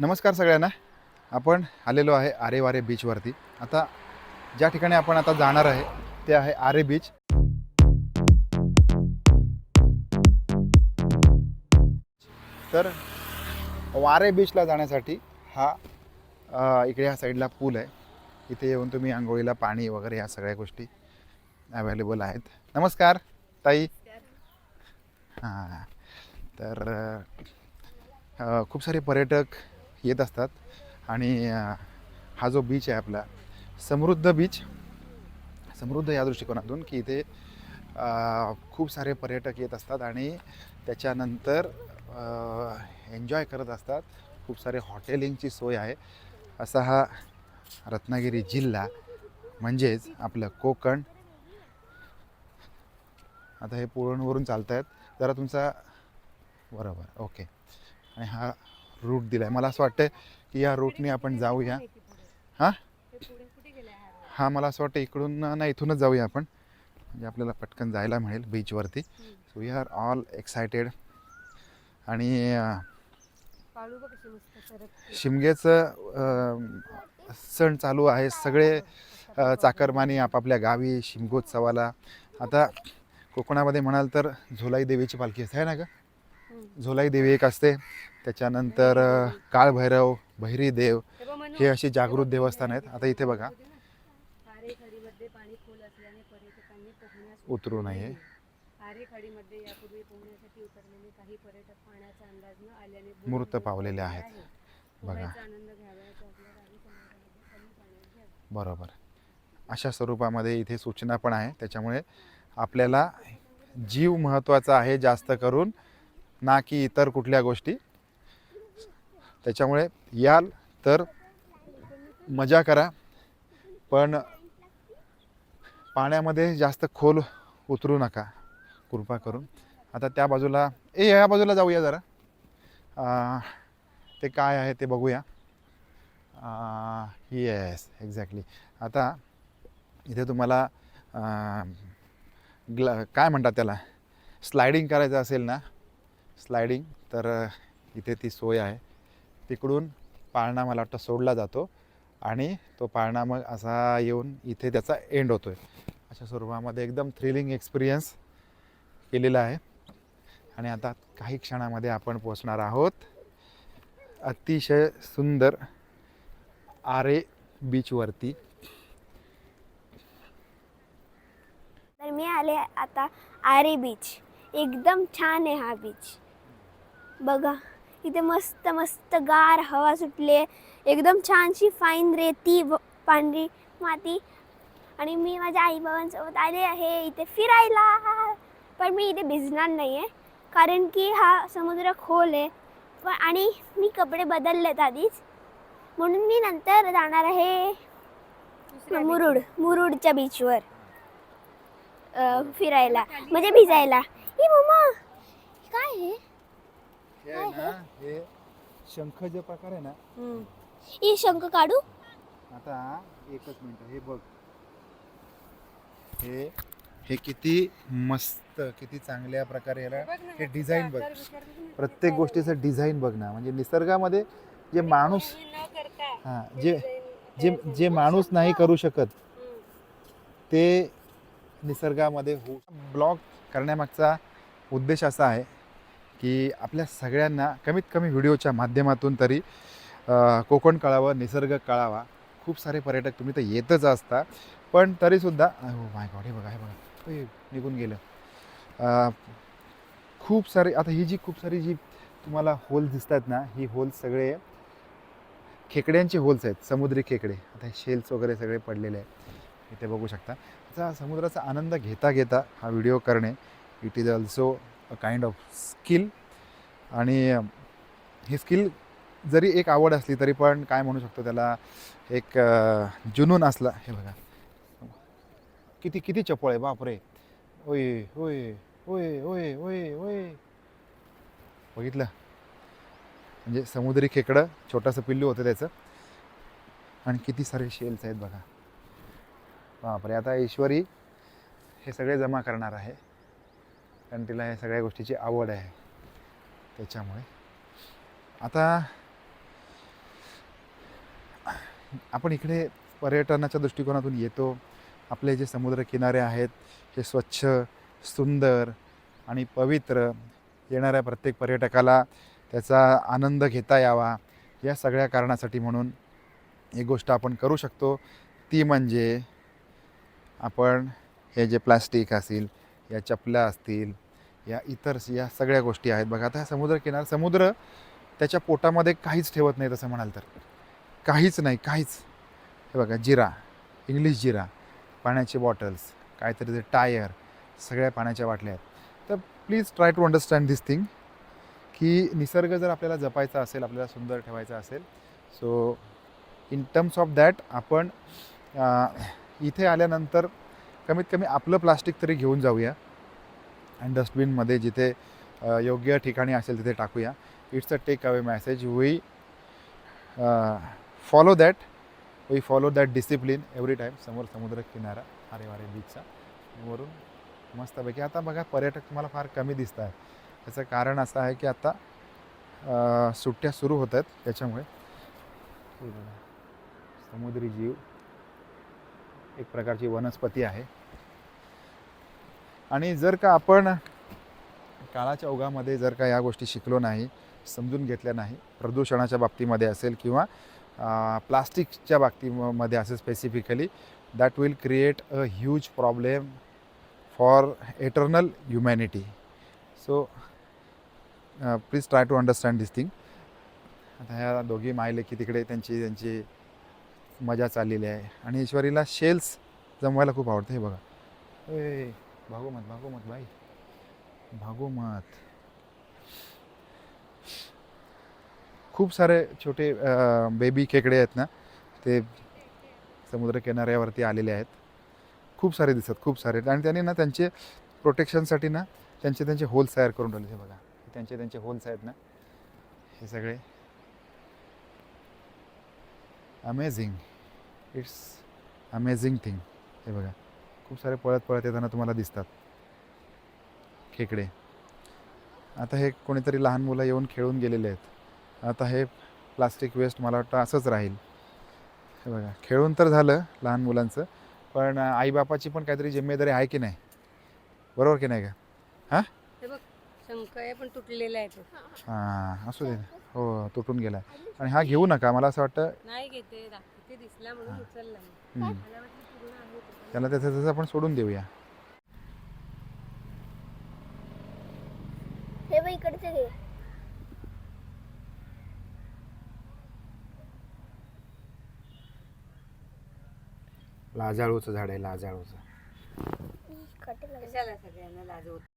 नमस्कार सगळ्यांना. आपण आलेलो आहे आरे वारे बीचवरती आता ज्या ठिकाणी आपण आता जाणार आहे ते आहे आरे बीच तर वारे बीचला जाण्यासाठी हा इकडे ह्या साईडला पूल आहे. इथे येऊन तुम्ही आंघोळीला पाणी वगैरे ह्या सगळ्या गोष्टी अवेलेबल आहेत. नमस्कार ताई. हां. तर खूप सारे पर्यटक येत असतात. आणि हा जो बीच आहे आपला समृद्ध बीच समृद्ध या दृष्टिकोनातून की इथे खूप सारे पर्यटक येत असतात आणि त्याच्यानंतर एन्जॉय करत असतात. खूप सारे हॉटेलिंगची सोय आहे. असा हा रत्नागिरी जिल्हा म्हणजेच आपलं कोकण. आता हे पुरणवरून चालत आहेत जरा तुमचा बरोबर ओके आणि हा रूट दिला आहे मला असं वाटतं की या रूटने आपण जाऊया. हां? हां मला असं वाटतं इकडून नाही इथूनच जाऊया आपण. म्हणजे आपल्याला पटकन जायला मिळेल बीचवरती so we are all excited आणि अं, सण चालू आहे. सगळे चाकरमानी आपापल्या गावी शिमगोत्सवाला. आता कोकणामध्ये म्हणाल तर झोलाई देवीची पालखी असते आहे ना ग? हम्म. झोलाई देवी एक असते. त्याच्यानंतर काळभैरव भैरी देव हे असे जागृत देवस्थान आहेत. आता इथे बघा. उतरू नये. मूर्त पावलेले आहेत. बघा. बरोबर. अशा स्वरूपामध्ये इथे सूचना पण आहे. त्याच्यामुळे आपल्याला जीव महत्त्वाचा आहे जास्त करून ना की इतर कुठल्या गोष्टी. त्याच्यामुळे याल तर मजा करा. पण पाण्यामध्ये जास्त खोल उतरू नका. कृपा करून. आता त्या बाजूला ए या बाजूला जाऊया जरा. आ, ते काय आहे ते बघूया. येस एक्झॅक्टली आता इथे तुम्हाला ग्ला काय म्हणतात त्याला? स्लायडिंग करायचं असेल ना? स्लायडिंग तर इथे ती सोय आहे. तिकडून पाळणा मला वाटतं सोडला जातो आणि तो पाळणा मग असा येऊन इथे त्याचा एंड होतो आहे अशा स्वरूपामध्ये एकदम थ्रिलिंग एक्सपिरियन्स केलेला आहे. आणि आता काही क्षणामध्ये आपण पोचणार आहोत. अतिशय सुंदर आरे बीचवरती तर मी आले आता आरे बीच एकदम छान आहे हा बीच बघा. इथे मस्त मस्त गार हवा सुटले एकदम छानशी फाईन रेती व- पांढरी माती. आणि मी माझ्या आईबाबांसोबत आले आहे इथे फिरायला. पण मी इथे भिजणार नाही आहे कारण की हा समुद्र खोल आहे. पण आणि मी कपडे बदललेत आधीच. म्हणून मी नंतर जाणार आहे मुरुड मुरुडच्या बीचवर फिरायला. म्हणजे भिजायला. ही मम्मा काय आहे? हे आहे ना हे? शंख जे प्रकार आहे ना ही शंख काढू? आता एकच मिनिट हे बघ. हे हे किती मस्त किती चांगल्या प्रकारे याला हे डिझाईन बघ. प्रत्येक गोष्टीचं डिझाईन बघ ना. म्हणजे निसर्गामध्ये जे माणूस कोणी न करता हां जे जे. जे माणूस नाही करू शकत. ते निसर्गामध्ये होऊ ब्लॉग करण्यामागचा उद्देश असा आहे की आपल्या सगळ्यांना कमीत कमी व्हिडिओच्या माध्यमातून तरी कोकण कळावं निसर्ग कळावा. खूप सारे पर्यटक तुम्ही तर येतच असता. पण तरीसुद्धा हो माय गॉड हे बघा हे बघा. निघून गेलं. खूप सारे आता ही जी खूप सारी जी तुम्हाला होल दिसतात ना ही होल सगळे खेकड्यांचे होल्स आहेत समुद्री खेकडे. आता शेल्स वगैरे सगळे पडलेले आहेत. इथे बघू शकता. त्याचा समुद्राचा आनंद घेता घेता हा व्हिडिओ करणे it is also a kind of skill आणि ही स्किल जरी एक आवड असली तरी पण काय म्हणू शकतो त्याला एक जुनून असला. हे बघा. किती किती चपळ आहे बापरे. ओय होय होय होय होय होय बघितलं? म्हणजे समुद्री खेकडं छोटंसं पिल्लू होतं त्याचं. आणि किती सारे शेल्स आहेत बघा. बापरे आता ईश्वरी हे सगळे जमा करणार आहे. कारण तिला ह्या सगळ्या गोष्टीची आवड आहे. त्याच्यामुळे. आता आपण इकडे पर्यटनाच्या दृष्टिकोनातून येतो. आपले जे समुद्रकिनारे आहेत हे स्वच्छ सुंदर आणि पवित्र येणाऱ्या प्रत्येक पर्यटकाला त्याचा आनंद घेता यावा या सगळ्या कारणासाठी म्हणून एक गोष्ट आपण करू शकतो. ती म्हणजे आपण हे जे प्लास्टिक असेल या चपल्या असतील या इतर या सगळ्या गोष्टी आहेत. बघा आता हा समुद्रकिनारा समुद्र त्याच्या पोटामध्ये काहीच ठेवत नाही तसं म्हणाल तर. काहीच नाही काहीच. हे बघा जिरा इंग्लिश जिरा पाण्याचे बॉटल्स काहीतरी ते टायर सगळ्या पाण्याच्या बाटल्या आहेत. तर please try to understand this thing की निसर्ग जर आपल्याला जपायचा असेल आपल्याला सुंदर ठेवायचा असेल so in terms of that आपण इथे आल्यानंतर कमीत कमी आपलं प्लास्टिक तरी घेऊन जाऊया. अँड डस्टबिनमध्ये जिथे योग्य ठिकाणी असेल तिथे टाकूया. It's a take away message we follow that we follow that discipline every time समोर समुद्र किनारा अरे वारे बीचचा वरून मस्तपैकी. आता बघा पर्यटक तुम्हाला फार कमी दिसत आहे त्याचं कारण असं आहे की आता सुट्ट्या सुरू होत आहेत त्याच्यामुळे समुद्री जीव. एक प्रकारची वनस्पती आहे. आणि जर का आपण काळाच्या ओघामध्ये जर का या गोष्टी शिकलो नाही समजून घेतल्या नाही प्रदूषणाच्या बाबतीमध्ये असेल किंवा प्लास्टिकच्या बाबतीमध्ये असेल specifically that will create a huge problem for eternal humanity so please try to understand this thing आता ह्या दोघी मायले की तिकडे त्यांची त्यांची मजा चाललेली आहे. आणि ईश्वरीला शेल्स जमवायला खूप आवडतं हे बघा. भागोमत भागोमत भाई भागोमत. खूप सारे छोटे बेबी खेकडे आहेत ना ते समुद्र किनाऱ्यावरती आलेले आहेत. खूप सारे दिसतात खूप सारे. आणि त्यांनी ना त्यांचे प्रोटेक्शनसाठी ना त्यांचे त्यांचे होल्स तयार करून ठेवले हे बघा. त्यांचे त्यांचे होल्स आहेत ना. हे सगळे. अमेझिंग इट्स अमेझिंग थिंग हे बघा. खूप सारे पळत पळत येताना तुम्हाला दिसतात. खेकडे. आता हे कोणीतरी लहान मुलं येऊन खेळून गेलेले आहेत. आता हे प्लास्टिक वेस्ट मला वाटतं असंच राहील. हे बघा खेळून तर झालं लहान मुलांचं पण आईबापाची पण काहीतरी जिम्मेदारी आहे की नाही? बरोबर की नाही का? हे? पण तुटलेला आहे हां असू दे. हो तुटून गेला आणि हा घेऊ नका मला असं वाटतं नाही घेते ते दिसला म्हणून त्याला त्याचं त्याचं आपण सोडून देऊया. हे बघ इकडचे घे. लाजाळूचं झाड आहे लाजाळूचं. कशाला सगळ्यांना लाजवत